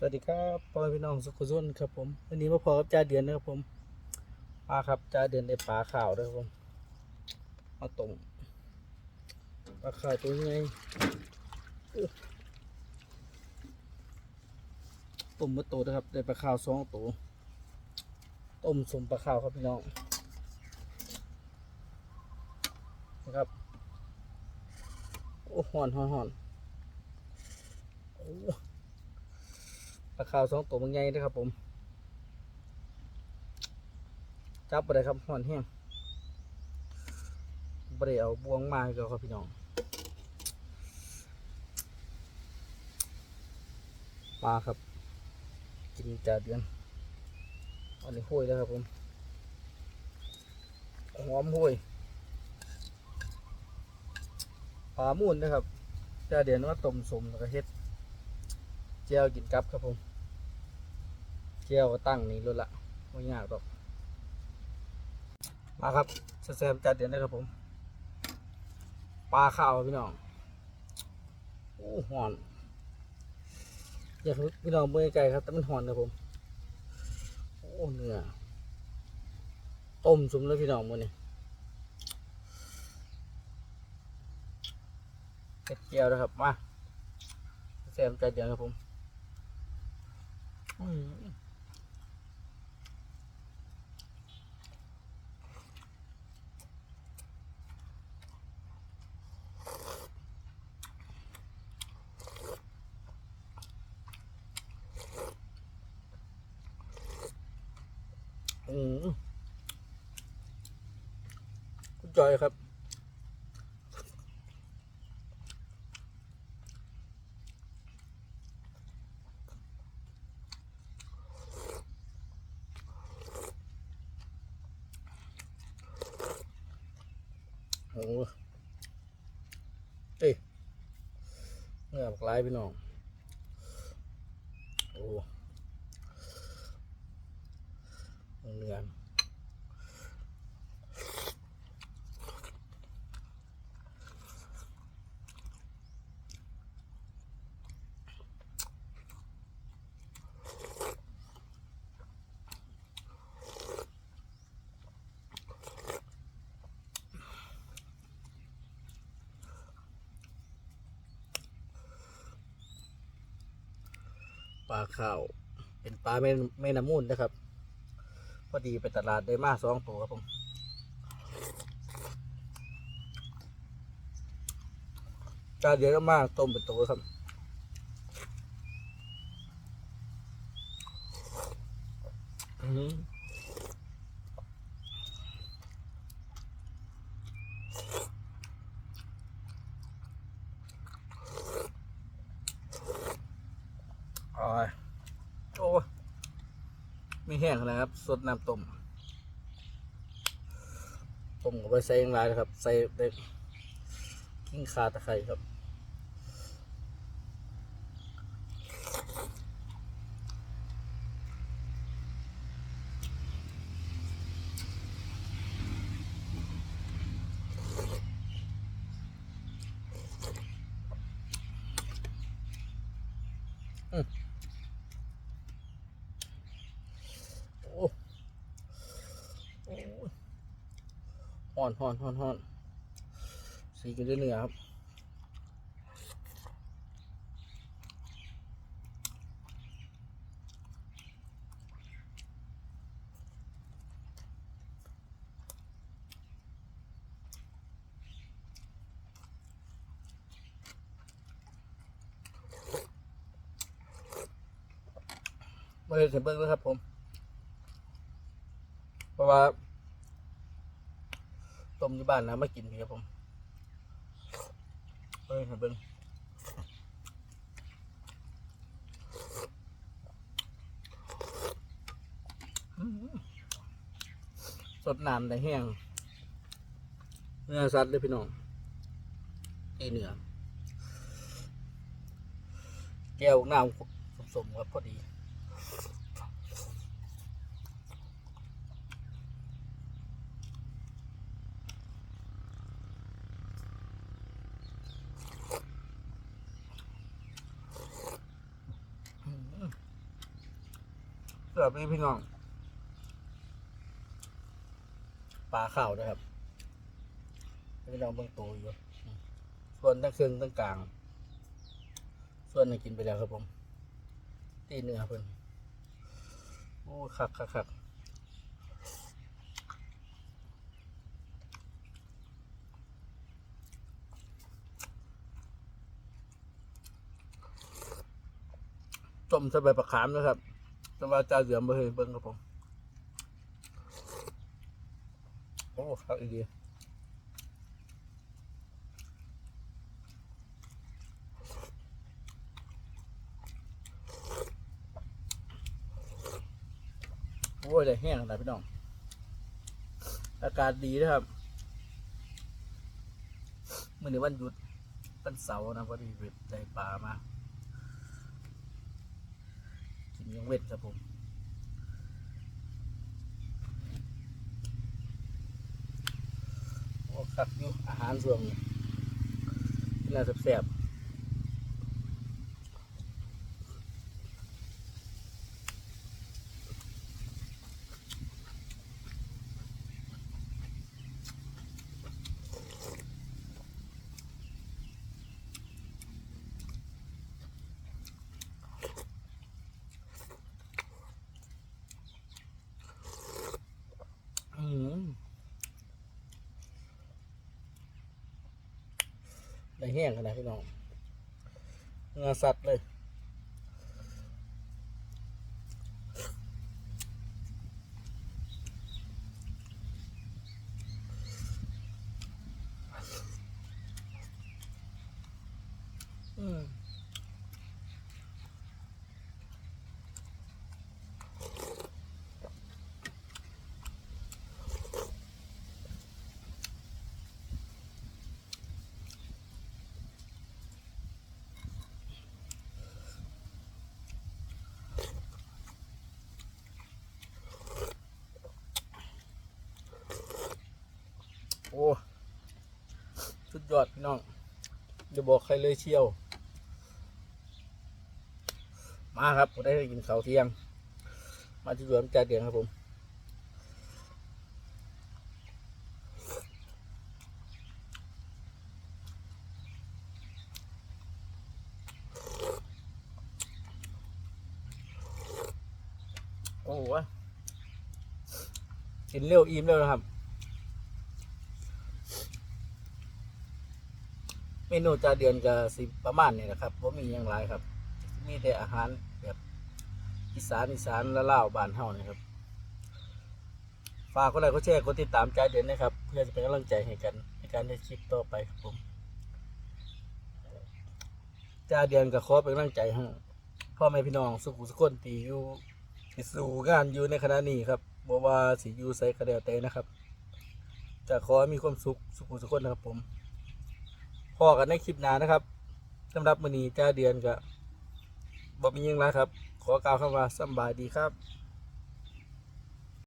สวัสดีครับพ่อแม่พี่น้องสุขุสุนครับผมวันนี้มาพอกับจ่าเดือนนะครับผมมาครับจ่าเดือนได้ปลาขาวด้วยครับผมมาต้มปลาขาวตัวยังไงต้มมาตัวนะครับได้ปลาขาวสองตัวต้มสมปลาขาวครับพี่น้องนะครับโอ้หอนหอนหอนโอ้ ปลาขาวสองตัวมันใหญ่นะครับผม จับไปเลยครับห่อนแห้งบริเอาบวงมาให้เขาครับพี่น้องปลาครับ กินจ่าเดือนอันนี้ห้วยแล้วครับผมหอมห้วยปลามูนนะครับจ่าเดือนว่าต้มสมแล้วก็เฮ็ดเจียวกินกับครับผม เจียวตั้งนี่รถละไม่ยากหรอกมาครับแซมจัดเดือนได้ครับผมปลาข้าวพี่น้องโอ้หอนอยากพี่น้องเมื่อไกลครับแต่มันหอนครับผมโอ้เนื้อต้มสุมเลยพี่น้องมือนี่เผ็ดเจียวนะครับมาแซมจัดเดือนครับผมอื อืมคุณจอยครับ โอ้เอ้ยเนื้อบกลายพี่น้อง โอ้ เนื้อปลาข้าว เป็นปลาแม่แม่น้ำมูลนะครับ พอดีไปตลาดได้มาสองตัวครับผมจานเดียวก็มาต้มเป็นตัวครับอืมอยโอ้ไม่ แห้งนะครับสดน้ำต้มต้มกับไปใส่ยังไรนะครับ ใส่ได้กิ้งคาตะไคร้ครับ โอ้โอ้ห่ อนห่อนห่อนห่อนสีกันด้เนื้อครับมาเลยเสียเบิ้งแล้วครับผม เพราะว่า มอยู่บ้านนะมากินพี่ครับผมเฮ้ยเห็นเบิ้งสดน้ำแต่แห้งเนื้อสัตว์เลยพี่น้องเอเนื้อแก้วน้ำสมๆครับพอดี อ พื่อพี่พี่น้องปลาข้าวด้วยครับพี่น้องเบิ่งโตอยู่อืมส่วนทั้งเครื่องทั้งกลาง ส่วนนี้กินไปแล้วครับผม ตีเนื้อเพิ่นโอ้คักคักคักต้มส่ใบประขามนะครับ แต่ว่าจ่าเหลือมบ่เคยเบิ่งครับผมโอ้คักอีเดียโอ้ยได้แห้งขนาดพี่น้อง อากาศดีนะครับมื่อนี้วันหยุดวันเสาร์นะพอดีได้ปลามา ยังเวทครับผมโอ้คักอยู่อาหารส่วนนี้น่าแซ่บๆอืม ได้แห้งขนาดพี่น้องเนื้อสัตว์เลยอืม ยอดพี่น้องจะบอกใครเลยเชี่ยว มาครับผมได้กินข้าวเที่ยง มาที่สวนจ่าเดียงครับผมโอ้โหกินเร็วอิ่มเร็วนะครับ เมนูจาเดือนกับสิประมาณนี้นะครับว่ามีอย่างไรครับ มีแต่อาหารแบบอีสานอีสานและเล่าบ้านเฮานะครับ ฝากก็ไลค์ก็แชร์กดติดตามจาเดือนนะครับ เพื่อจะเป็นกำลังใจให้กันในการได้คลิปต่อไปครับผมจาเดือนกับขอเป็นกำลังใจให้พ่อแม่พี่น้องสุขุสุขคนตีอยู่ตีสู่งานอยู่ในขณะนี้ครับบ่ว่าสิอยู่ไสก็แล้วแต่นะครับจะขอมีความสุขสุขุสุขคนนะครับผม พอกันในคลิปหน้านะครับสำหรับมื้อนี้จ้าเดือนก็บ่มีหยังไรครับ ขอกล่าวคำว่าสำบายดีครับ